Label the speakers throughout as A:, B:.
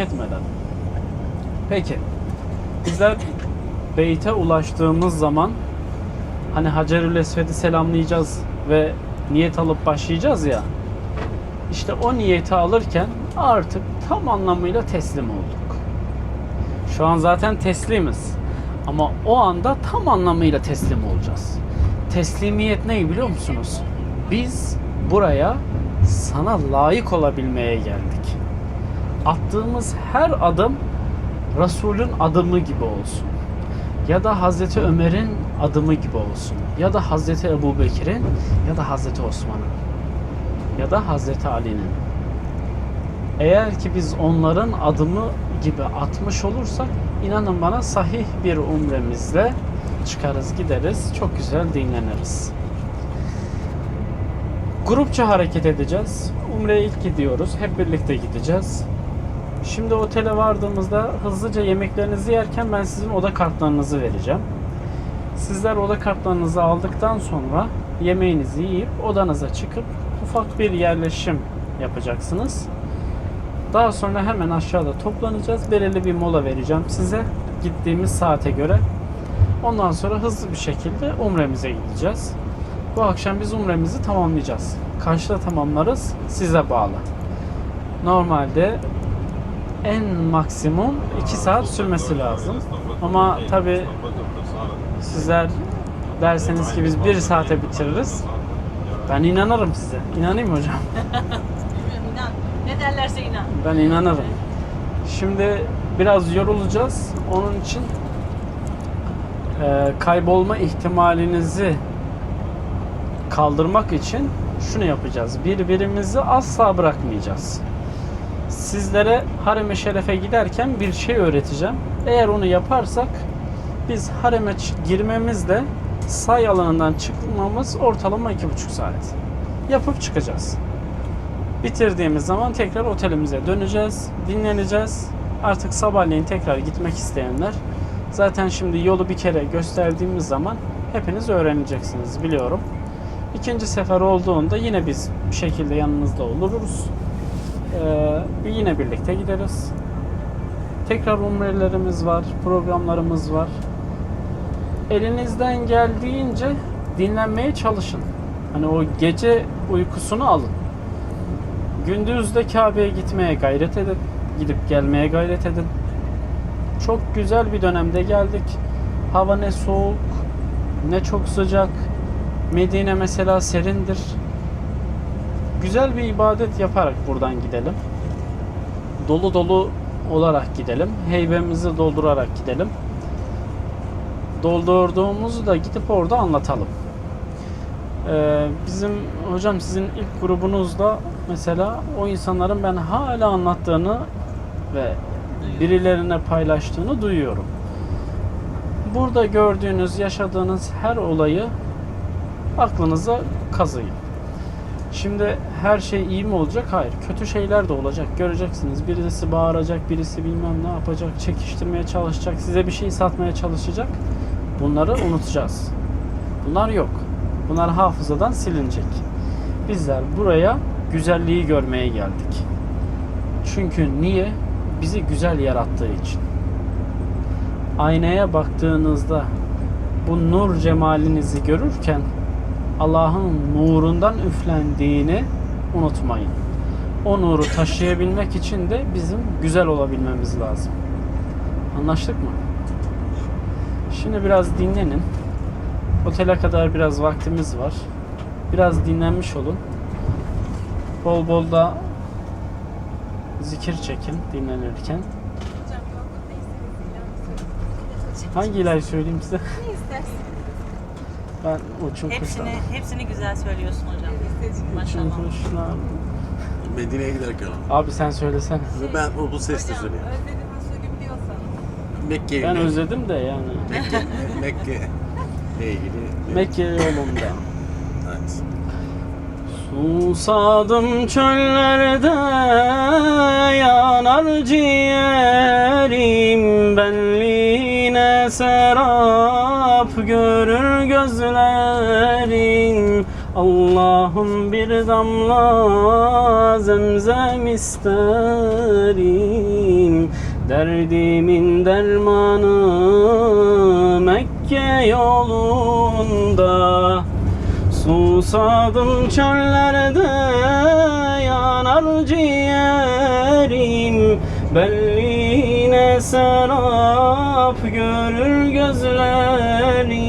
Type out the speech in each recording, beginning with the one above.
A: etmeden. Peki. Bizler Beyt'e ulaştığımız zaman hani Hacerül Esved'i selamlayacağız ve niyet alıp başlayacağız ya. İşte o niyeti alırken artık tam anlamıyla teslim olduk. Şu an zaten teslimiz. Ama o anda tam anlamıyla teslim olacağız. Teslimiyet ne biliyor musunuz? Biz buraya sana layık olabilmeye geldik. Attığımız her adım Resul'ün adımı gibi olsun. Ya da Hazreti Ömer'in adımı gibi olsun. Ya da Hazreti Ebu Bekir'in ya da Hazreti Osman'ın. Ya da Hazreti Ali'nin. Eğer ki biz onların adımı gibi atmış olursak inanın bana sahih bir umremizle çıkarız gideriz. Çok güzel dinleniriz. Grupça hareket edeceğiz. Umre'ye ilk gidiyoruz. Hep birlikte gideceğiz. Şimdi otele vardığımızda hızlıca yemeklerinizi yerken ben sizin oda kartlarınızı vereceğim. Sizler oda kartlarınızı aldıktan sonra yemeğinizi yiyip odanıza çıkıp ufak bir yerleşim yapacaksınız. Daha sonra hemen aşağıda toplanacağız. Belirli bir mola vereceğim size gittiğimiz saate göre. Ondan sonra hızlı bir şekilde umremize gideceğiz. Bu akşam biz umremizi tamamlayacağız. Kaçta tamamlarız size bağlı. Normalde en maksimum 2 saat sürmesi lazım. Ama tabi sizler derseniz ki biz 1 saate bitiririz. Ben inanırım size. İnanayım mı hocam?
B: Bilmiyorum inan. Ne derlerse inan.
A: Ben inanırım. Şimdi biraz yorulacağız. Onun için e, kaybolma ihtimalinizi kaldırmak için şunu yapacağız. Birbirimizi asla bırakmayacağız. Sizlere harem-i şerefe giderken bir şey öğreteceğim. Eğer onu yaparsak biz hareme girmemizle say alanından çıkmamız ortalama iki buçuk saat. Yapıp çıkacağız. Bitirdiğimiz zaman tekrar otelimize döneceğiz, dinleneceğiz. Artık sabahleyin tekrar gitmek isteyenler zaten şimdi yolu bir kere gösterdiğimiz zaman hepiniz öğreneceksiniz biliyorum. İkinci sefer olduğunda yine biz bir şekilde yanınızda oluruz. Ee, yine birlikte gideriz. Tekrar umrelerimiz var, programlarımız var. Elinizden geldiğince dinlenmeye çalışın. Hani o gece uykusunu alın. Gündüz de Kabe'ye gitmeye gayret edin. Gidip gelmeye gayret edin. Çok güzel bir dönemde geldik. Hava ne soğuk, ne çok sıcak. Medine mesela serindir. Güzel bir ibadet yaparak buradan gidelim. Dolu dolu olarak gidelim. Heybemizi doldurarak gidelim. Doldurduğumuzu da gidip orada anlatalım. Ee, bizim hocam sizin ilk grubunuzda mesela o insanların ben hala anlattığını ve birilerine paylaştığını duyuyorum. Burada gördüğünüz, yaşadığınız her olayı aklınıza kazıyın. Şimdi her şey iyi mi olacak? Hayır. Kötü şeyler de olacak. Göreceksiniz. Birisi bağıracak, birisi bilmem ne yapacak, çekiştirmeye çalışacak, size bir şey satmaya çalışacak. Bunları unutacağız. Bunlar yok. Bunlar hafızadan silinecek. Bizler buraya güzelliği görmeye geldik. Çünkü niye? Bizi güzel yarattığı için. Aynaya baktığınızda bu nur cemalinizi görürken Allah'ın nurundan üflendiğini unutmayın. O nuru taşıyabilmek için de bizim güzel olabilmemiz lazım. Anlaştık mı? Şimdi biraz dinlenin. Otele kadar biraz vaktimiz var. Biraz dinlenmiş olun. Bol bol da zikir çekin dinlenirken. Hangi ilahi söyleyeyim size?
B: Ne istersin?
A: Ben uçum kuşlar.
B: Hepsini, hepsini güzel söylüyorsun hocam.
A: Uçum
B: Maşallah.
A: kuşlar.
C: Medine'ye giderken o.
A: Abi sen söylesene.
C: Ben o bu sesle söylüyorum.
D: Özledim usulü biliyorsan.
C: Mekke
A: Ben
C: ile-
A: özledim de yani.
C: Mekke, Mekke ile ilgili.
A: Mekke yolunda.
C: Evet.
A: Susadım çöllerde yanar ciğerim Serap görür gözlerin. Allah'ım bir damla zemzem isterim. Derdimin dermanı Mekke yolunda. Susadım çöllerde yanar ciğerim Belline serap görür gözlerim.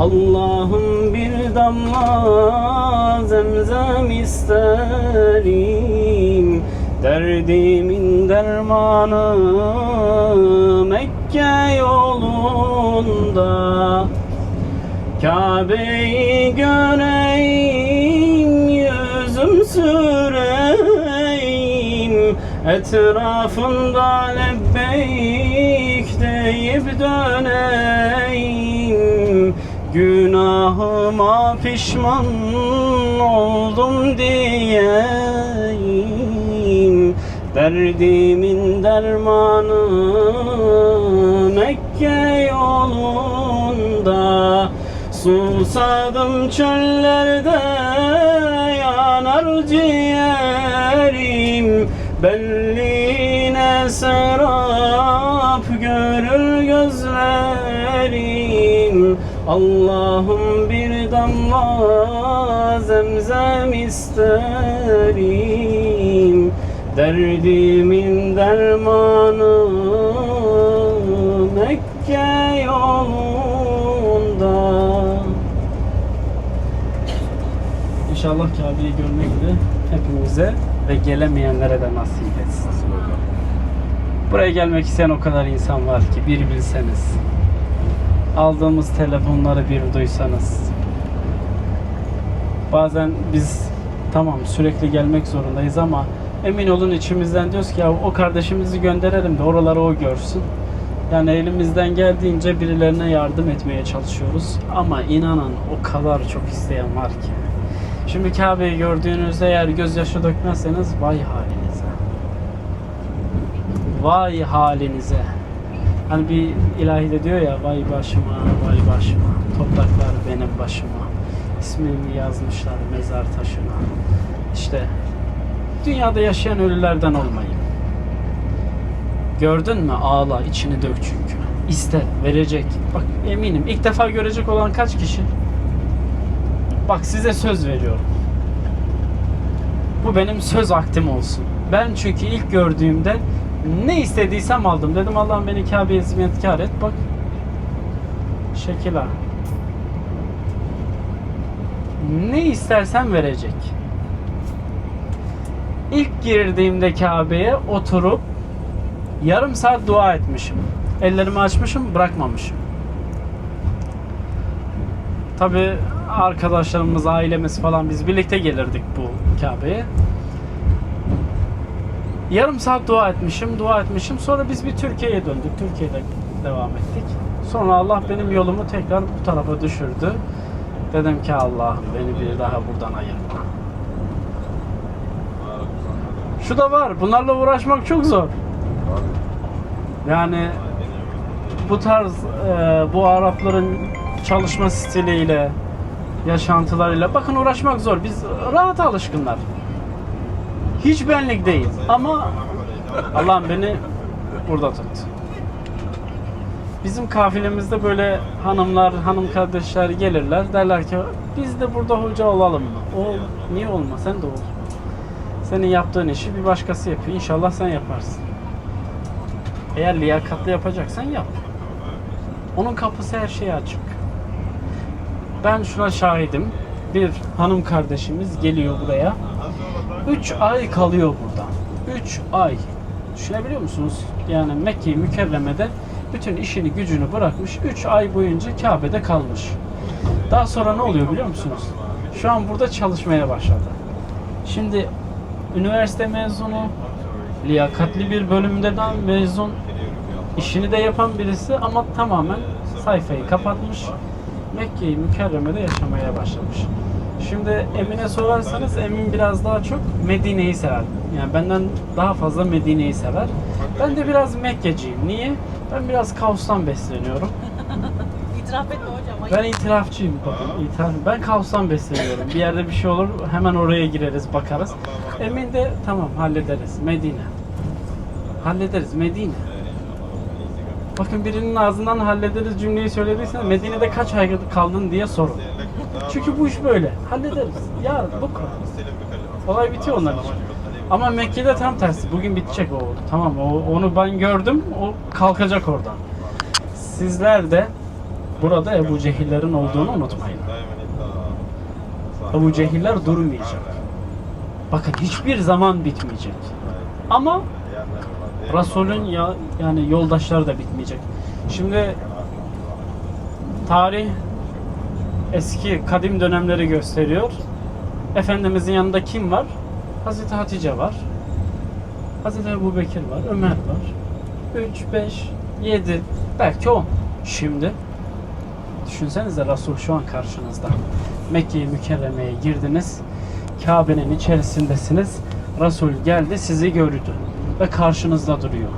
A: Allah'ım bir damla zemzem isterim. Derdimin dermanı Mekke yolunda. Kabe'yi göreyim, yüzüm süreyim Etrafında lebbeyk deyip döneyim. Günahıma pişman oldum diyeyim. Derdimin dermanı Mekke yolunda. Susadım çöllerde yanar ciğerim Belline serap görür gözlerim Allah'ım bir damla zemzem isterim. Derdimin dermanı Mekke yolunda. İnşallah Kabe'yi görmek de hepimize ve gelemeyenlere de nasip etsin. Buraya gelmek isteyen o kadar insan var ki bir bilseniz. Aldığımız telefonları bir duysanız. Bazen biz tamam sürekli gelmek zorundayız ama emin olun içimizden diyoruz ki ya o kardeşimizi gönderelim de oraları o görsün. Yani elimizden geldiğince birilerine yardım etmeye çalışıyoruz. Ama inanın o kadar çok isteyen var ki. Şimdi Kabe'yi gördüğünüzde eğer gözyaşı dökmezseniz vay halinize. Vay halinize. Hani bir ilahi de diyor ya vay başıma, vay başıma. Topraklar benim başıma. İsmimi yazmışlar mezar taşına. İşte dünyada yaşayan ölülerden olmayın. Gördün mü? Ağla, içini dök çünkü. İste, verecek. Bak eminim ilk defa görecek olan kaç kişi? Bak size söz veriyorum. Bu benim söz aktim olsun. Ben çünkü ilk gördüğümde ne istediysem aldım. Dedim Allah'ım beni Kabe'ye hizmetkar et. Bak. Şekil ha. Ne istersen verecek. İlk girdiğimde Kabe'ye oturup yarım saat dua etmişim. Ellerimi açmışım, bırakmamışım. Tabi arkadaşlarımız, ailemiz falan biz birlikte gelirdik bu Kabe'ye. Yarım saat dua etmişim, dua etmişim. Sonra biz bir Türkiye'ye döndük. Türkiye'de devam ettik. Sonra Allah benim yolumu tekrar bu tarafa düşürdü. Dedim ki Allah'ım beni bir daha buradan ayırma. Şu da var. Bunlarla uğraşmak çok zor. Yani bu tarz e, bu Arapların çalışma stiliyle, yaşantılarıyla bakın uğraşmak zor. Biz rahat alışkınlar. Hiç benlik değil ama Allah'ım beni burada tut. Bizim kafilemizde böyle hanımlar, hanım kardeşler gelirler. Derler ki biz de burada hoca olalım mı? O niye olma? Sen de ol. Senin yaptığın işi bir başkası yapıyor. İnşallah sen yaparsın. Eğer liyakatli yapacaksan yap. Onun kapısı her şeye açık. Ben şuna şahidim. Bir hanım kardeşimiz geliyor buraya. 3 ay kalıyor burada. 3 ay. Düşünebiliyor musunuz? Yani Mekke-i Mükerreme'de bütün işini gücünü bırakmış. 3 ay boyunca Kabe'de kalmış. Daha sonra ne oluyor biliyor musunuz? Şu an burada çalışmaya başladı. Şimdi üniversite mezunu, liyakatli bir bölümden mezun, işini de yapan birisi ama tamamen sayfayı kapatmış. Mekke-i Mükerreme'de yaşamaya başlamış. Şimdi Emin'e sorarsanız Emin biraz daha çok Medine'yi sever. Yani benden daha fazla Medine'yi sever. Ben de biraz Mekkeciyim. Niye? Ben biraz kaostan besleniyorum.
B: İtiraf etme hocam.
A: Ben itirafçıyım. Bakın, itiraf. Ben kaostan besleniyorum. Bir yerde bir şey olur hemen oraya gireriz bakarız. Emin de tamam hallederiz. Medine. Hallederiz Medine. Bakın birinin ağzından hallederiz cümleyi söylediysen Medine'de kaç ay kaldın diye sorun. Çünkü bu iş böyle. Hallederiz. Yarın bu kadar. Olay bitiyor onlar için. Ama Mekke'de tam tersi. Bugün bitecek o. Tamam o, onu ben gördüm. O kalkacak oradan. Sizler de burada Ebu Cehillerin olduğunu unutmayın. Ebu Cehiller durmayacak. Bakın hiçbir zaman bitmeyecek. Ama Resul'ün ya yani yoldaşları da bitmeyecek. Şimdi tarih eski kadim dönemleri gösteriyor. Efendimizin yanında kim var? Hazreti Hatice var. Hazreti Ebu Bekir var. Ömer var. 3, 5, 7, belki 10. Şimdi düşünsenize Resul şu an karşınızda. Mekke-i Mükerreme'ye girdiniz. Kabe'nin içerisindesiniz. Resul geldi sizi gördü ve karşınızda duruyor.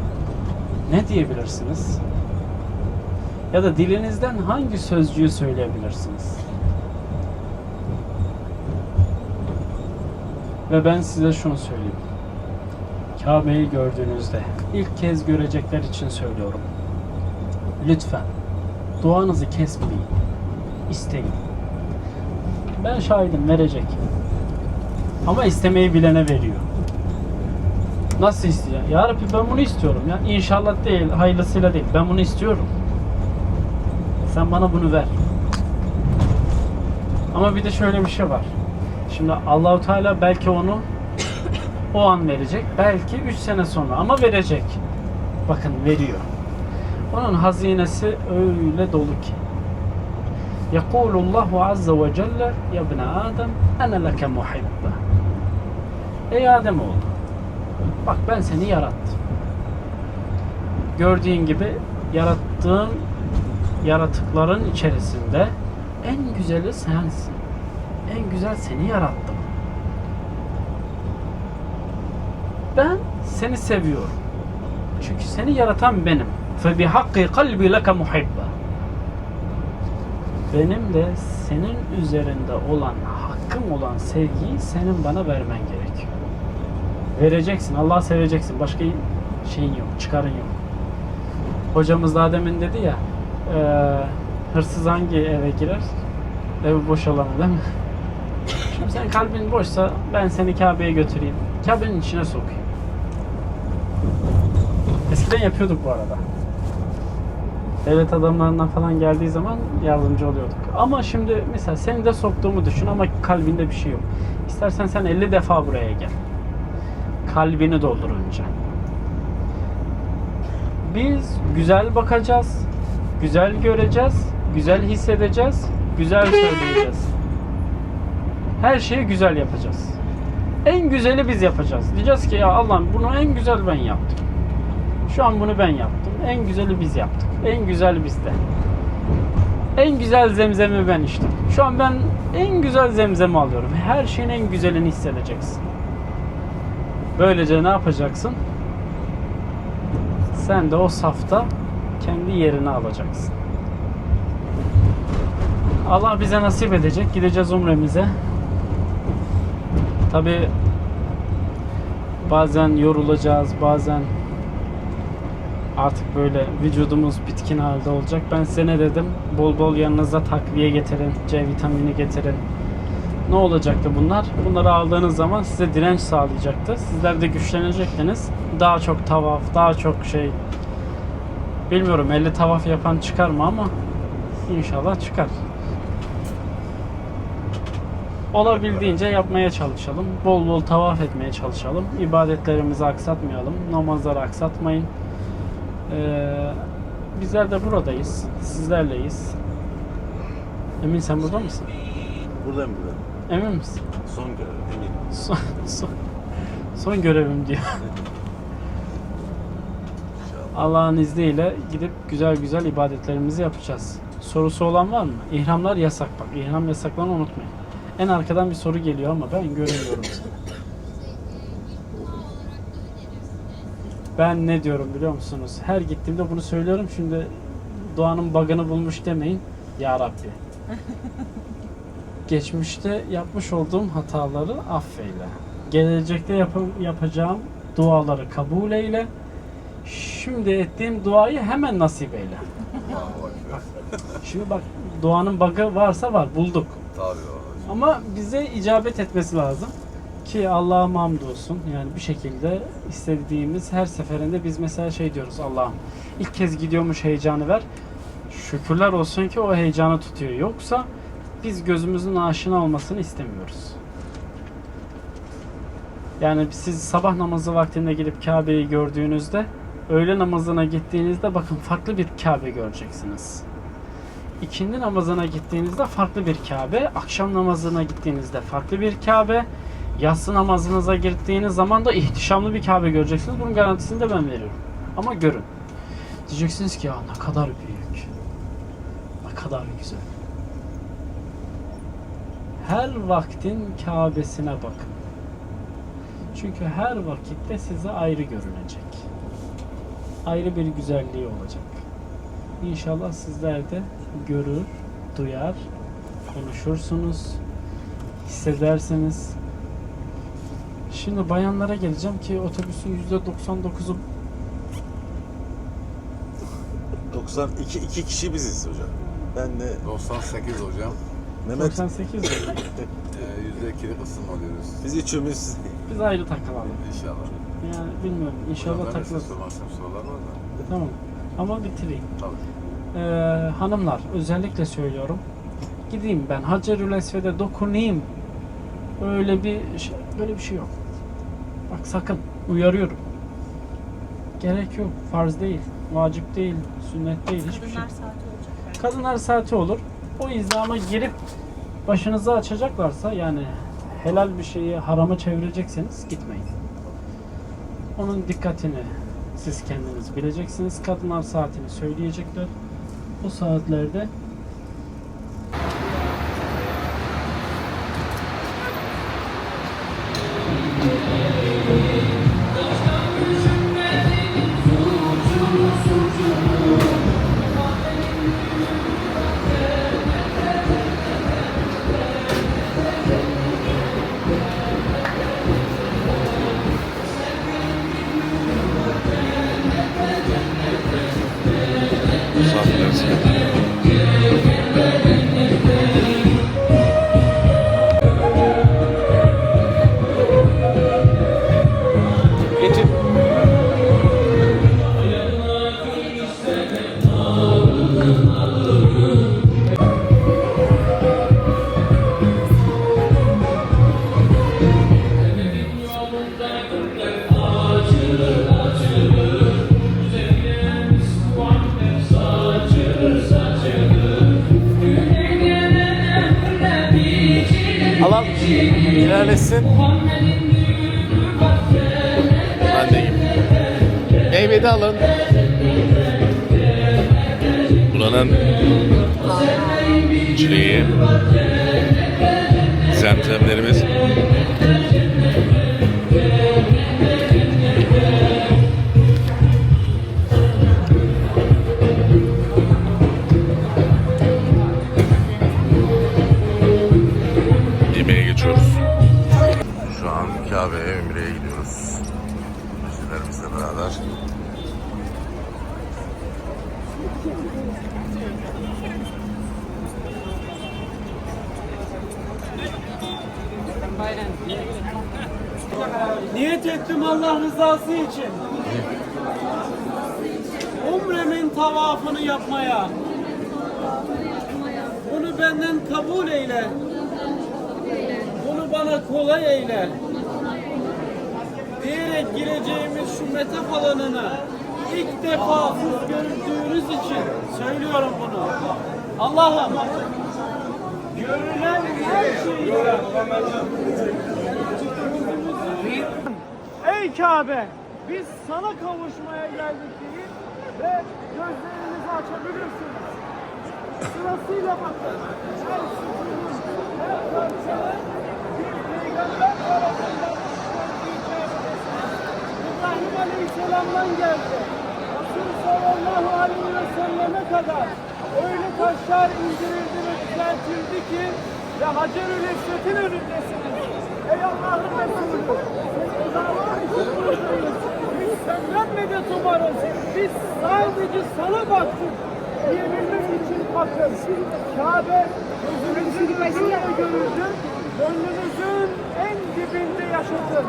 A: Ne diyebilirsiniz? Ya da dilinizden hangi sözcüğü söyleyebilirsiniz? Ve ben size şunu söyleyeyim. Kabe'yi gördüğünüzde ilk kez görecekler için söylüyorum. Lütfen duanızı kesmeyin. İsteyin. Ben şahidim verecek. Ama istemeyi bilene veriyor. Nasıl istiyor? Ya Rabbi ben bunu istiyorum ya. İnşallah değil, hayırlısıyla değil. Ben bunu istiyorum. Sen bana bunu ver. Ama bir de şöyle bir şey var. Şimdi Allahu Teala belki onu o an verecek. Belki 3 sene sonra ama verecek. Bakın veriyor. Onun hazinesi öyle dolu ki. Yekulullahu azze ve celle ya ibne Adem ene leke muhibbe. Ey Adem oğlu. Bak ben seni yarattım. Gördüğün gibi yarattığın yaratıkların içerisinde en güzeli sensin. En güzel seni yarattım. Ben seni seviyorum. Çünkü seni yaratan benim. Fe bi hakki kalbi leke. Benim de senin üzerinde olan hakkım olan sevgiyi senin bana vermen gerekiyor. Vereceksin. Allah'ı seveceksin. Başka şeyin yok. Çıkarın yok. Hocamız daha demin dedi ya eee, hırsız hangi eve girer? Evi boş olanı değil mi? Şimdi sen kalbin boşsa ben seni Kabe'ye götüreyim. Kabe'nin içine sokayım. Eskiden yapıyorduk bu arada. Devlet adamlarından falan geldiği zaman yardımcı oluyorduk. Ama şimdi mesela seni de soktuğumu düşün ama kalbinde bir şey yok. İstersen sen 50 defa buraya gel. Kalbini doldurunca. Biz güzel bakacağız, güzel göreceğiz, güzel hissedeceğiz, güzel söyleyeceğiz. Her şeyi güzel yapacağız. En güzeli biz yapacağız. Diyeceğiz ki ya Allah'ım bunu en güzel ben yaptım. Şu an bunu ben yaptım. En güzeli biz yaptık. En güzel bizde. En güzel zemzemi ben içtim. Şu an ben en güzel zemzemi alıyorum. Her şeyin en güzelini hissedeceksin. Böylece ne yapacaksın? Sen de o safta kendi yerini alacaksın. Allah bize nasip edecek. Gideceğiz umremize. Tabi bazen yorulacağız, bazen artık böyle vücudumuz bitkin halde olacak. Ben size ne dedim? Bol bol yanınıza takviye getirin, C vitamini getirin. Ne olacaktı bunlar? Bunları aldığınız zaman size direnç sağlayacaktı. Sizler de güçlenecektiniz. Daha çok tavaf, daha çok şey. Bilmiyorum 50 tavaf yapan çıkar mı ama inşallah çıkar. Olabildiğince yapmaya çalışalım. Bol bol tavaf etmeye çalışalım. İbadetlerimizi aksatmayalım. Namazları aksatmayın. Ee, bizler de buradayız. Sizlerleyiz. Emin sen burada mısın?
C: Buradayım buradayım.
A: Emin misin?
C: Son görev eminim.
A: Son, son, son görevim diyor. Allah'ın izniyle gidip güzel güzel ibadetlerimizi yapacağız. Sorusu olan var mı? İhramlar yasak bak. İhram yasaklarını unutmayın. En arkadan bir soru geliyor ama ben göremiyorum seni. Ben ne diyorum biliyor musunuz? Her gittiğimde bunu söylüyorum. Şimdi Doğan'ın bug'ını bulmuş demeyin. Ya Rabbi. Geçmişte yapmış olduğum hataları affeyle. Gelecekte yap- yapacağım duaları kabul eyle. Şimdi ettiğim duayı hemen nasip eyle. Şimdi bak duanın bug'ı varsa var bulduk.
D: Tabii o.
A: Ama bize icabet etmesi lazım. Ki Allah'a hamdolsun. Yani bir şekilde istediğimiz her seferinde biz mesela şey diyoruz Allah'ım ilk kez gidiyormuş heyecanı ver. Şükürler olsun ki o heyecanı tutuyor. Yoksa biz gözümüzün aşina olmasını istemiyoruz. Yani siz sabah namazı vaktinde gidip Kabe'yi gördüğünüzde öğle namazına gittiğinizde bakın farklı bir Kabe göreceksiniz. İkindi namazına gittiğinizde farklı bir Kabe, akşam namazına gittiğinizde farklı bir Kabe, yatsı namazınıza gittiğiniz zaman da ihtişamlı bir Kabe göreceksiniz. Bunun garantisini de ben veriyorum. Ama görün. Diyeceksiniz ki ya ne kadar büyük. Ne kadar güzel. Her vaktin Kabe'sine bakın. Çünkü her vakitte size ayrı görünecek. Ayrı bir güzelliği olacak. İnşallah sizler de görür, duyar, konuşursunuz, hissedersiniz. Şimdi bayanlara geleceğim ki otobüsün %99'u
C: 92 iki kişi biziz hocam. Ben de
D: 98 hocam.
C: Mehmet
A: 98 mi?
D: Ee, yüzde ikili kısım oluyoruz.
C: biz üçümüz
A: Biz ayrı takılalım.
D: İnşallah.
A: Yani bilmiyorum. İnşallah
D: de
A: takılırız.
D: size sormazsam sorular var da.
A: Tamam. Ama bitireyim.
D: Tabii.
A: Ee, hanımlar özellikle söylüyorum. Gideyim ben Hacerül Esved'e dokunayım. Öyle bir şey, böyle bir şey yok. Bak sakın uyarıyorum. Gerek yok. Farz değil. Vacip değil. Sünnet değil. Hiçbir şey.
B: Kadınlar saati olacak. belki.
A: Kadınlar saati olur. O izdama girip başınızı açacaklarsa yani helal bir şeyi harama çevirecekseniz gitmeyin. Onun dikkatini siz kendiniz bileceksiniz. Kadınlar saatini söyleyecekler. O saatlerde
C: ilerlesin. Ben deyim. Meyvede alın.
E: Buranın çileği, zemzemlerimiz.
F: Benden kabul eyle. Bunu bana kolay eyle. Diyerek gireceğimiz şu metaf alanını ilk defa siz gördüğünüz için söylüyorum bunu. Allah'ım görülen her şeyi Ey Kabe! Biz sana kavuşmaya geldik değil ve gözlerinizi açabilirsiniz. Sırasıyla bakın. Her sütunun, her parçanın bir peygamber tarafından. İbrahim Aleyhisselam'dan geldi. Resul sallallahu aleyhi ve sellem
A: zamana kadar öyle taşlar indirildi ve düzeltildi ki ve Hacer-ül Esved'in önündesiniz. Ey Allah'ın Resulü! Rızalar için buradayız. Biz senden medet umarız. Biz sadece sana baktık birbirimiz için bakın. Kabe gözünüzün önünde görüldü, gönlünüzün en dibinde yaşadın.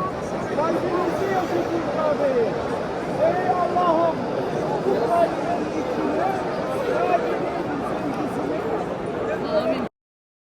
A: Kalbinizi yaşadın Kabe'yi. Ey Allah'ım, bu kalbin içinde Kabe'nin ilgisini